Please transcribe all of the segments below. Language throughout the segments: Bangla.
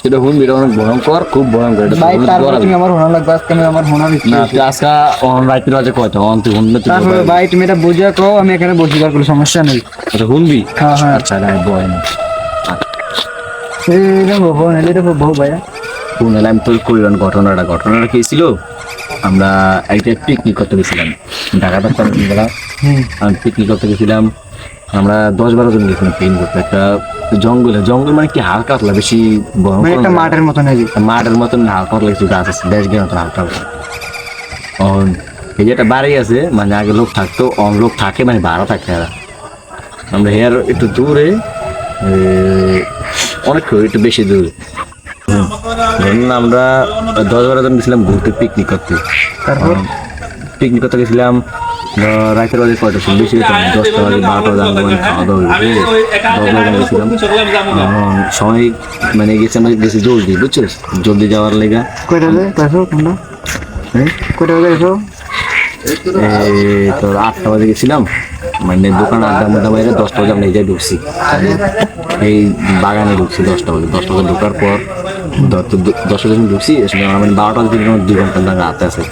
সেটা হুন এটা অনেক ভয়ঙ্কর খুব ভয়ঙ্কর এটা ভাই শুনলে তারপরে তুমি আমার হোনা লাগবে আজকে আমি আমার হোনা দিচ্ছি না তুই আজকে অন বাজে কয়টা অন তুই হুন তুই তারপরে ভাই তুমি এটা বুঝে কো আমি এখানে বসি আর কোনো সমস্যা নেই। আচ্ছা হুনবি? হ্যাঁ, হ্যাঁ। আচ্ছা না বয় না এটা বহু নাহলে এটা বহু ভাইয়া। হুন আমি তোর কইলাম ঘটনাটা ঘটনাটা কি ছিল? আমরা একটা পিকনিক করতে গেছিলাম। গেলাম হুম। আমি পিকনিক করতে গেছিলাম। আমরা দশ বারো জন গেছিলাম পিকনিক করতে। একটা জঙ্গলে জঙ্গল মানে কি হালকা পাতলা বেশি মানে একটা মাঠের মতো নাকি? মাঠের মতন হালকা পাতলা কিছু গাছ আছে দেশ গিয়ে মতন হালকা পাতলা। এই যে একটা বাড়ি আছে মানে আগে লোক থাকতো অন লোক থাকে মানে ভাড়া থাকে এরা। আমরা হেয়ার একটু দূরে অনেক একটু বেশি দূরে। ধরুন আমরা দশ বারো জন গেছিলাম ঘুরতে পিকনিক করতে। তারপর? পিকনিক করতে গেছিলাম রাতের বাজে কয়টা ছিল বেশি গেছিলাম দশটা বাজে বারোটা বাজে আমি খাওয়া দাওয়া গেছিলাম। সময় মানে গেছে আমরা গেছি জলদি বুঝছিস? জলদি যাওয়ার লেগা। কয়টা বাজে? তোমরা? হ্যাঁ? কয়টা বাজে তোর আটটা বাজে গেছিলাম। মানে দোকান আড্ডা মোটা বাইরে দশটা বাজে আমরা এই ঢুকছি। এই বাগানে ঢুকছি দশটা বাজে। দশটা বাজে ঢোকার পর তো দশটা যখন ঢুকছি মানে বারোটা থেকে দুই ঘণ্টা লাগে রাতে আছে।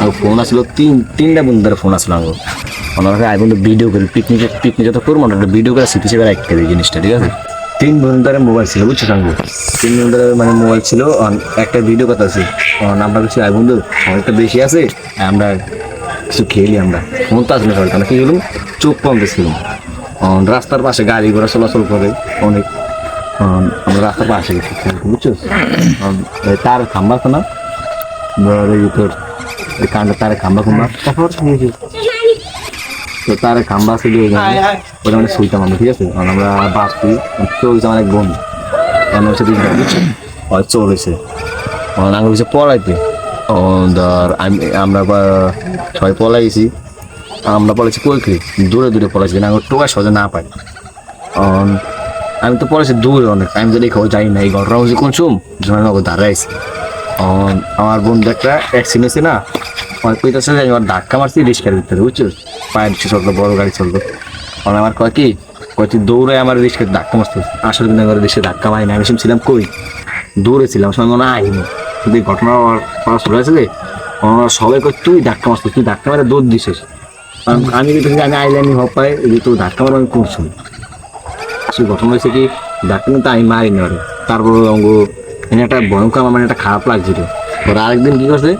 আর ফোন আসলো, তিন তিনটা বন্ধুদের ফোন আসলো আমার। ওনারা আই বন্ধু ভিডিও করি পিকনিক পিকনিক যত করব না ভিডিও করে স্মৃতি হিসেবে রাখতে হবে জিনিসটা, ঠিক আছে? তিন বন্ধুদের মোবাইল ছিল, বুঝছ সঙ্গে তিন বন্ধুদের মানে মোবাইল ছিল একটা ভিডিও কথা আছে নাম্বার কিছু আই বন্ধু, অনেকটা বেশি আছে? আমরা কিছু খেলি আমরা। তো আসলে সরকার কি হলো? চোখ কমতেছিলাম রাস্তার পাশে গাড়ি ঘোড়া চলাচল করে অনেক। আমরা রাস্তার পাশে গেছি। বুঝছ তার খাম্বা আছে না তোর কান্ডা তারে খাম্বা খাম্বা তারপর তো তার খাম্বা আছে ওটা মানে শুইতাম আমরা ঠিক আছে? কারণ আমরা বাঁচছি চলছে আমার এক বোন কারণ হচ্ছে চলেছে আঙুল হচ্ছে পড়াইতে ধর আমি, আমরা সবাই পলাইছি। আমরা পলাইছি কইকে দূরে দূরে পলাইছি না টোকা সহজে না পাই। আমি তো পড়েছি দূরে অনেক, আমি তো দেখো যাই না এই ঘটনা হচ্ছে কোন যখন আমাকে দাঁড়াইছি আমার বন্ধু একটা অ্যাক্সিডেন্ট হয়েছে না আমার কইতেছে যে আমি আমার ধাক্কা মারছি রিক্সার ভিতরে বুঝছ পায়ের রিক্সা চলতো বড় গাড়ি চলতো কারণ আমার কয় কি, কয় তুই দৌড়ে আমার রিক্সার ধাক্কা মারতে আসলে কিন্তু আমার রিক্সা ধাক্কা না আমি ছিলাম কই? দৌড়ে ছিলাম, সঙ্গে মনে আইনি এই ঘটনা পড়া শুরু হয়েছে ওনারা সবাই কয়, তুই ধাক্কা মারছিস, তুই ধাক্কা মারে দৌড় দিছিস। আমি কিন্তু আমি আইলাইনি হপ পাই যে তোর ধাক্কা মারা আমি করছি আসলে ঘটনা হয়েছে কি ডাক্তার তো আমি মারিনি ওরে তারপর অঙ্গ, এনে একটা ভয়ঙ্কর আমার মানে একটা খারাপ লাগছিল। ওরা আরেকদিন কী করছে,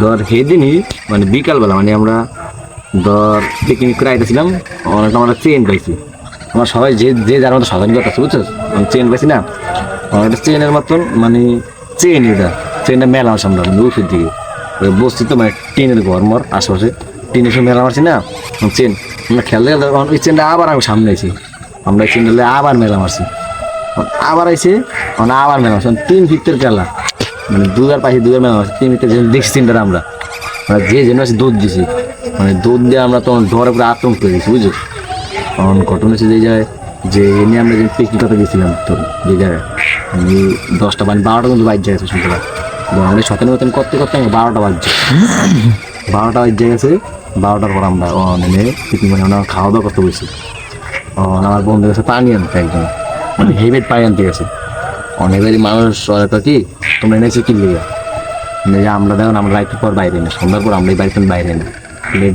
ধর সেদিনই মানে বিকালবেলা মানে আমরা ধর পিকনিক করে আইতেছিলাম অনেকটা আমরা চেন পাইছি। আমরা সবাই যে যে যার মতো সাধারণ কথা বুঝছ আমি চেন পাইছি না। একটা চেনের মতন মানে চেন এটা চেনটা মেলা মারছি আমরা মানে উঠের দিকে বসছি তো মানে টিনের ঘর, মর আশেপাশে। টিনের সঙ্গে মেলা মারছি না? চেন আমরা খেলতে খেলতে চেনটা আবার আমি সামনে আছি আমরা এই চেনটা আবার মেলা মারছি। আবার আইছে মানে আবার মেলা মারছি। তিন খেলা। মানে দুধার পাশে দুধার মেলা মারছি। তিন ফিটের দেখছি তিনটা আমরা। আমরা যে যেন আছে দুধ দিছি। মানে দুধ দিয়ে আমরা তখন ডরে করে আতঙ্ক করে দিয়েছি বুঝছ? তখন ঘটনা হচ্ছে যে জায়গায় যে এনে আমরা যে পিকনিক করতে গেছিলাম, তো যে জায়গায়, আমি দশটা মানে বারোটা কিন্তু বাইর জায়গা সন্ধ্যাবেলা আমরা সকালের মতন করতে করতে আমার বারোটা বাজছে। বারোটা বাজে গেছে বারোটার পর আমরা নেমে পিকনিক মানে আমরা খাওয়া দাওয়া করতে বসি আমার বন্ধু গেছে পানি আনতে একজন মানে হেভেট পানি আনতে গেছে। অনেকবারই মানুষ, ওরা কি, তোমরা এনেছো কি লিগা মানে যে আমরা দেখুন আমরা রাইতের পর বাইরে না সন্ধ্যার পর আমরা বাড়িতে বাইরে না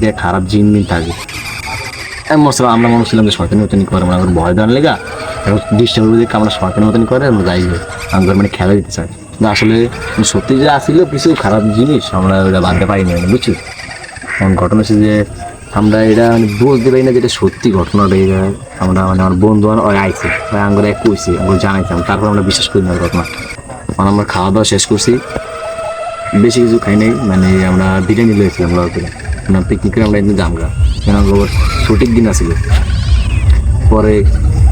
যে খারাপ জিন মিন থাকে আমি আমরা মনে ছিলাম যে সরকারি মতনই করে মানে আমার ভয় দেওয়ার লেগা এখন ডিস্টার্ব দেখে আমরা সরকারি মতনই করে আমরা যাই আমরা মানে খেলা দিতে চাই। কিন্তু আসলে সত্যি যে আসছিল কিছু খারাপ জিনিস আমরা ওটা ভাবতে পারি না বুঝছি? এখন ঘটনা হচ্ছে যে আমরা এটা মানে বুঝতে পারি না যেটা সত্যি ঘটনাটা এটা আমরা মানে আমার বন্ধু আর আইছে এক কইছে আঙ্গুর জানাইতাম তারপর আমরা বিশ্বাস করি না ঘটনা। তখন আমরা খাওয়া দাওয়া শেষ করছি, বেশি কিছু খাই নাই মানে আমরা বিরিয়ানি লয়েছিলাম লড়কে মানে পিকনিকে আমরা একদিন জামগা কেন আমার ছুটির দিন আছিল পরে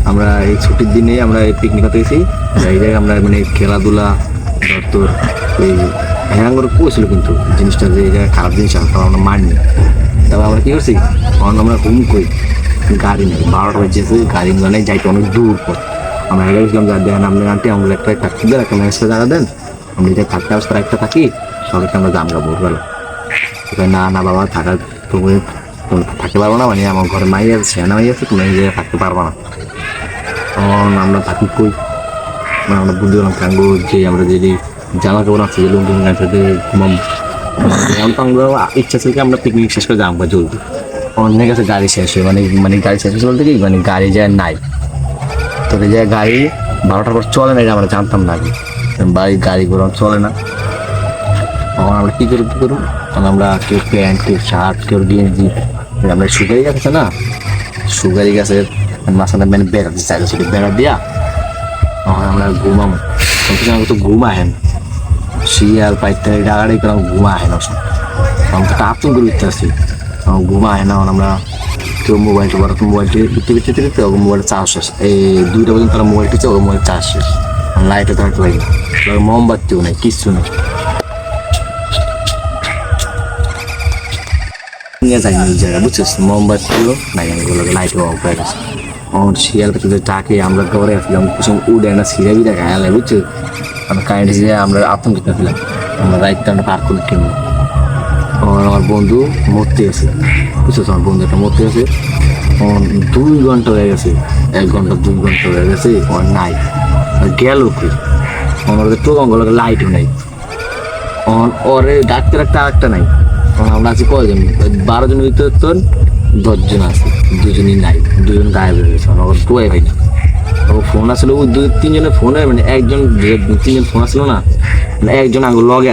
আমরা এই ছুটির দিনে আমরা এই পিকনিক করতে গেছি। এই জায়গায় আমরা মানে খেলাধুলা তোর এই হ্যাঁ করে করেছিল কিন্তু জিনিসটা যে জায়গায় খারাপ জিনিস তাও আমরা মানিনি তারপর আমরা কী করছি? কারণ আমরা হুম করি গাড়ি নেই। বারোটা বাজছে গাড়ি মানে যাইতে অনেক দূর পর আমরা হেরে গেছিলাম, যা দেন আপনি আনটি, আমরা একটা থাকতে দেন, একটা ম্যানেজটা জায়গা দেন আমরা যে থাকতে আসতে একটা থাকি, সবাইকে আমরা জামগা ভোরবেলা না না বাবা থাকার তুমি থাকতে পারব না মানে আমার ঘরে মাই আছে সেনা মাই আছে, তুমি জায়গায় থাকতে পারব না। তখন আমরা থাকি কই? মানে আমরা বুদ্ধি করলাম কাঙ্গো যে আমরা যদি জামা কাপড় আছে যে লুঙ্গি গান সাথে ঘুমাম আমরা ইচ্ছা ছিল কি আমরা পিকনিক শেষ করে যাব জলদি। অনেক কাছে গাড়ি শেষ হয় মানে মানে গাড়ি শেষ হয়েছে বলতে কি? মানে গাড়ি যায় নাই। তো এই যে গাড়ি বারোটার পর চলে না আমরা জানতাম না আগে। বাড়ির গাড়ি ঘোড়া চলে না। তখন আমরা কী করব কী করব? তখন আমরা কেউ প্যান্ট কেউ শার্ট কেউ গেঞ্জি আমরা সুগারি গাছ না? সুগারি গাছের মাঝখানে মানে বেড়া দিতে চাইলে সেটা বেড়া দিয়া। তখন আমরা ঘুমাম তখন আমাকে তো ঘুম আহেন শিয়াল পাইতে ডাগাড়ি করে ঘুম আহে না সব আমি তো কাপতুন করে উঠতে আমার ঘুম আহে না আমরা কেউ মোবাইল টোবার তো মোবাইল টিপতে টিপতে টিপতে ওকে মোবাইল চার্জ শেষ। এই দুইটা পর্যন্ত তারা মোবাইল টিপছে ওকে মোবাইল চার্জ শেষ। লাইটে থাকতে পারি মোমবাতিও নেই, কিচ্ছু নেই। নিয়ে যাই জায়গায় বুঝছিস? মোমবাতিও নাই এগুলো লাইট অফ হয়ে গেছে। আমার শিয়াল পেতে ডাকে, আমরা ঘরে আসলাম কুসুম উড়ে না সিঁড়ে বিড়ে গায়ে বুঝছ আমরা কারেন্ট এসে আমরা আতঙ্কিত ছিলাম আমরা রাইটটা আমরা পার করে কিনবো। আমার আমার বন্ধু মরতে আছে বুঝছ আমার বন্ধু একটা মরতে আমার দুই ঘণ্টা হয়ে গেছে। এক ঘণ্টা, দুই ঘণ্টা হয়ে গেছে আমার নাই। গেল কি আমার তো অঙ্গলকে লাইটও নাই। ওরে ডাক্তার একটা আরেকটা নাই। আমরা আছি কয়জন? বারো জনের ভিতরে তোর দশজন আছে, দুজনই নাই, দুজন গায়েব হয়ে গেছে, আমার টোয়াই হয় না। ও ফোন আসলে ওই দুই তিনজনের ফোনে মানে একজন তিনজন ফোন আসলো না মানে একজন আগে লগে